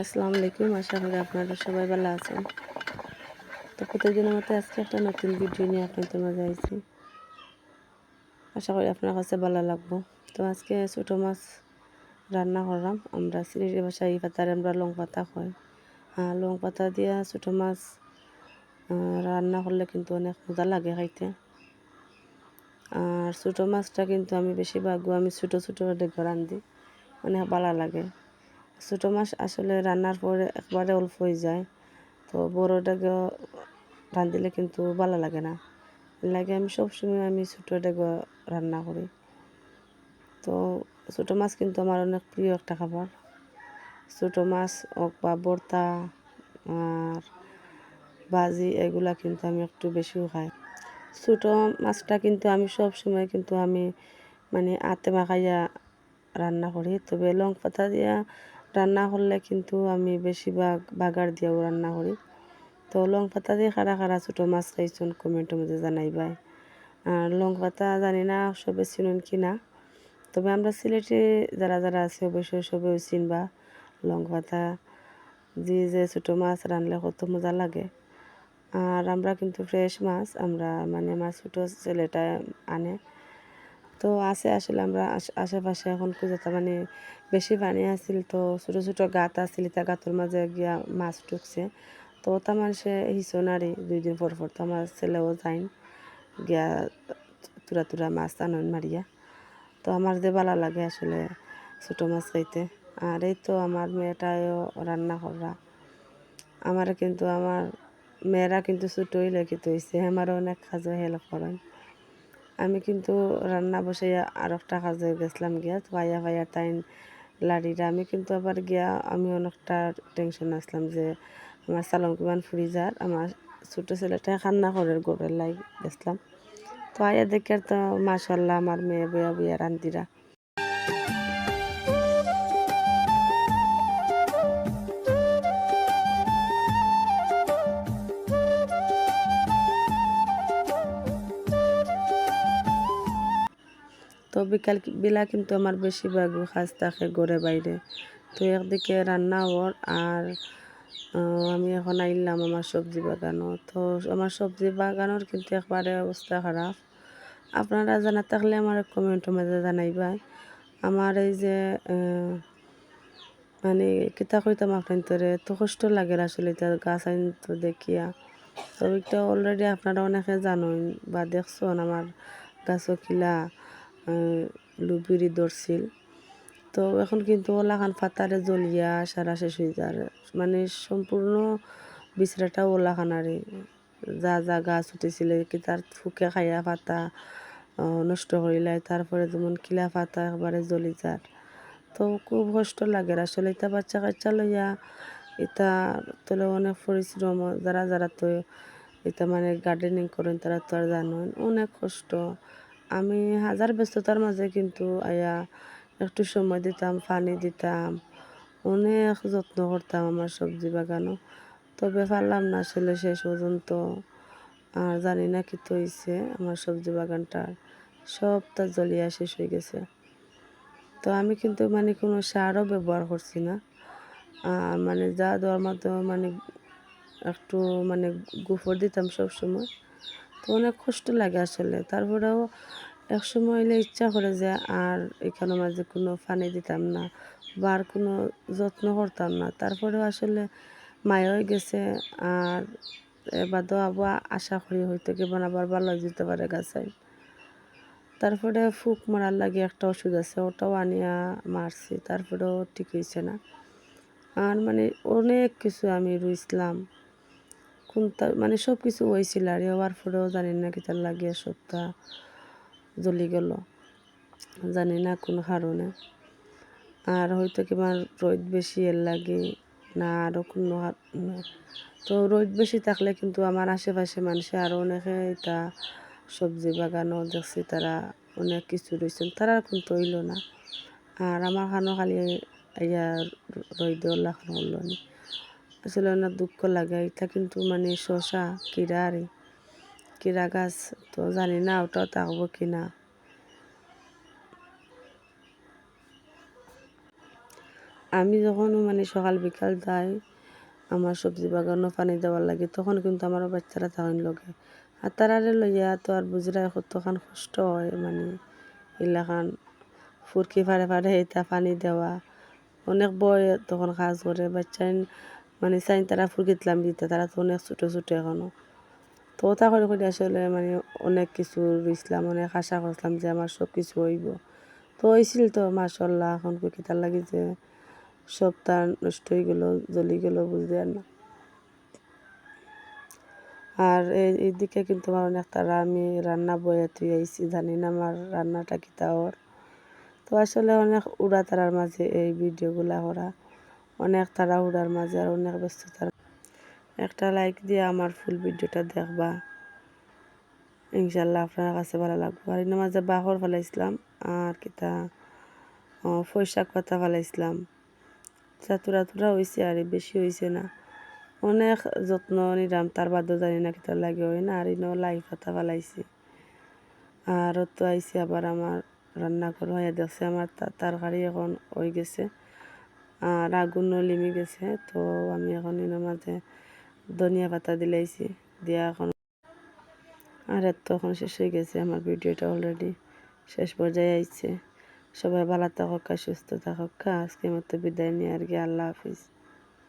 আসসালামু আলাইকুম, আশা করি আপনারা সবাই ভালো আছেন। তো প্রতিদিনের মতো আজকে একটা নতুন ভিডিও নিয়ে আপনাদের মাঝে আইছি। আশা করি আপনার কাছে ভালো লাগবো। তো আজকে ছোটো মাছ রান্না করলাম। আমরা সিলেটি ভাষায় এই পাতার আমরা লং পাতা খাই। হ্যাঁ লং পাতা দিয়া ছোটো মাছ রান্না করলে কিন্তু অনেক মজা লাগে খাইতে। আর ছোটো মাছটা কিন্তু আমি বেশিরভাগ আমি ছোটো ছোটো ডেকে রান্ধি। অনেক ভালো লাগে। ছোটো মাছ আসলে রান্নার পরে একবারে অল্প হয়ে যায়। তো বড়োটাকে রাঁধিলে কিন্তু ভালো লাগে না। লাগে আমি সবসময় আমি ছোটোটাকে রান্না করি। তো ছোটো মাছ কিন্তু আমার অনেক প্রিয় একটা খাবার। ছোটো মাছ হোক বা ভর্তা আর ভাজি এগুলা কিন্তু আমি একটু বেশিও খাই। ছোটো মাছটা কিন্তু আমি সব সময় কিন্তু আমি মানে আতে মাখাইয়া রান্না করি। তবে লং পাতা দিয়া রান্না করলে কিন্তু আমি বেশিরভাগ বাগার দিয়েও রান্না করি। তো লং পাতা দিয়ে খারা খারা ছোটো মাছ খাইছুন, কমেন্টের মধ্যে জানাইবাই আর লং পাতা জানি না সবে চিনুন কি না। তবে আমরা সিলেটে যারা যারা আছে অবশ্যই সবেও চিনবা, লং পাতা যে যে ছোটো মাছ রানলে কত মজা লাগে। আর আমরা কিন্তু ফ্রেশ মাছ, আমরা মানে আমার ছোটো ছেলেটা আনে। তো আছে আসলে আমরা আশ- আশেপাশে এখন খুঁজে মানে বেশি পানি আছিল তো, ছোটো ছোটো গাত আছিল তা গাতের মাঝে গিয়া মাছ ঢুকছে। তো ওটা মানুষে হিসনারি দুই দিন পর পর তো আমার ছেলেও যাইন, গিয়া তুরা তুরা মাছ আনন মারিয়া। তো আমার যে ভালো লাগে আসলে ছোটো মাছ খাইতে। আর এই তো আমার মেয়েটাও রান্না করা। আমার কিন্তু, আমার মেয়েরা কিন্তু ছোটোই লেখিত হয়েছে আমারও অনেক কাজে হেল্প করেন। আমি কিন্তু রান্না বসে আর একটা কাজে গেছিলাম গিয়া, তো ভাইয়া ভাইয়া টাইম লাড়িরা। আমি কিন্তু আবার গিয়া আমি অনেকটা টেনশন আসলাম যে আমার সালন কিমান ফুরি যার আমার ছোটো ছেলেটা কান্না করে গোড়ের লাই গেছিলাম। তো আয়া দেখে তো মাসাল্লাহ আমার মেয়ে বইয়া বইয়া রান্দিরা বিকাল বেলা কিন্তু আমার বেশিরভাগ কাজ থাকে ঘরে বাইরে। তো একদিকে রান্না ওর আর আমি এখন আইলাম আমার সবজি বাগানও তো আমার সবজি বাগানোর কিন্তু একবারে অবস্থা খারাপ। আপনারা জানা থাকলে আমার কমেন্টের মাঝে জানাইবা। আমার এই যে মানে কিতা কইতাম আপনার তোরে তো কষ্ট লাগে আসলে এটা গাছ আইন তো দেখিয়া। তো এটা অলরেডি আপনারা অনেকে জানেন বা দেখছেন আমার গাছও কিলা লুবিরি ধরছিল। তো এখন কিন্তু ওলাখান ফাতারে জ্বলিয়া সারা শেষ হয়ে যায়। মানে সম্পূর্ণ বিচরাটা ওলাখানারে যা যা গাছ উঠেছিল কি তার ফুকে খাইয়া আহ, নষ্ট করিলাই তারপরে যেমন কিলা পাতা একবারে জ্বলি যার তো খুব কষ্ট লাগে আসলে এটা বাচ্চা কাচ্চা লইয়া এটা তোলে অনেক পরিশ্রম। যারা যারা তো এটা মানে গার্ডেনিং করেন তারা তো আর জানেন অনেক কষ্ট। আমি হাজার ব্যস্ততার মাঝে কিন্তু আয়া একটু সময় দিতাম, পানি দিতাম, অনেক যত্ন করতাম আমার সবজি বাগানও তবে পারলাম না আসলে শেষ পর্যন্ত। আর জানি না কি তো হয়েছে আমার সবজি বাগানটার সবটা জলিয়া শেষ হয়ে গেছে। তো আমি কিন্তু মানে কোনো সারও ব্যবহার করছি না। আর মানে যা দেওয়ার মতো মানে একটু মানে গোবর দিতাম সব সময় অনেক কষ্ট লাগে আসলে। তারপরেও এক সময় হইলে ইচ্ছা করে যে আর এখানে মাঝে কোনো পানি দিতাম না বা আর কোনো যত্ন করতাম না। তারপরেও আসলে মায়া হয়ে গেছে আর এবার তো আবার আশা করি হয়তো কি বানাবার ভালো যেতে পারে গাছাই তারপরে ফুক মারার লাগে একটা ওষুধ আছে, ওটাও আনিয়া মারছি, তারপরেও ঠিক হয়েছে না। আর মানে অনেক কিছু আমি রুইছিলাম। কোনটা মানে সব কিছু হয়েছিল আর হওয়ার পরেও জানি না কি তার লাগিয়ে সবটা জ্বলি গেল। জানি না কোন কারণে। আর হয়তো কিংবা রোদ বেশি এর লাগে না আরও কোনো কারণে। তো রোদ বেশি থাকলে কিন্তু আমার আশেপাশে মানুষে আরও অনেকে এটা সবজি বাগানও দেখছি তারা অনেক কিছু রয়েছেন তারা কিন্তু হইল না। আর আমার খানো খালি ইয়া রইদ লাখানো হলো না। আসলে অনেক দুঃখ লাগে। এটা কিন্তু মানে শশা, কিরা আরে, কিরা গাছ, তো জানি না ওটাও থাকব কি না। আমি যখন মানে সকাল বিকাল যাই, আমার সবজি বাগানও পানি দেওয়ার লাগে, তখন কিন্তু আমার বাচ্চারা তখন লগে। আর তারারে লইয়া তো আর বুঝরা কতখান কষ্ট হয় মানে এলাকান ফুরকি ফাড়ে ফাড়ে এটা পানি দেওয়া। অনেক বয় তখন কাজ করে বাচ্চাই মানে চাইন তারা ফুরকিতলাম দিতে তারা তো অনেক ছোটো ছোটো এখনও তো ওটা করে করে আসলে মানে অনেক কিছু রইছিলাম অনেক আশা করছিলাম যে আমার সব কিছু হইব। তো হয়েছিল তো মাসাল্লাহ এখন কিতার লাগি যে সব তার নষ্ট হয়ে গেলো, জ্বলি গেল বুঝতে আর না? আর এই, এইদিকে কিন্তু আমার অনেক তারা আমি রান্না বয়ে তুই আইছি জানি না আমার রান্নাটা কিতা ওর তো আসলে অনেক উড়া তারার মাঝে এই ভিডিওগুলা করা অনেক তারা উড়ার মাঝে আর অনেক ব্যস্ততার একটা লাইক দিয়ে আমার ফুল ভিডিওটা দেখবা। ইনশাল্লাহ আপনার কাছে ভালো লাগবে। আর এর মাঝে বাহর ফেলাইছিলাম আর কিতা ফৈশাক পাতা ফেলাইছিলাম চাতুরা তুরা হয়েছে আর বেশি হয়েছে না। অনেক যত্ন নিলাম, তার বাদও জানি না কিতা লাগে হয় না। আর ইনো লাই পাতা ফেলাইছি। আর তো আইসি আবার আমার রান্না করো হয়ে দেখছে, আমার তার তরকারি এখন হয়ে গেছে। আর আগুনও লিমে গেছে, তো আমি এখন এনার মাঝে ধনিয়া পাতা দিলাইছি, দিয়া এখন আর এত এখন শেষ হয়ে গেছে, আমার ভিডিওটা অলরেডি শেষ পর্যায়ে আইছে। সবাই ভালো থাকা, সুস্থ থাকা আজকে মতো বিদায় নিয়ে আর কি, আল্লাহ হাফিজ।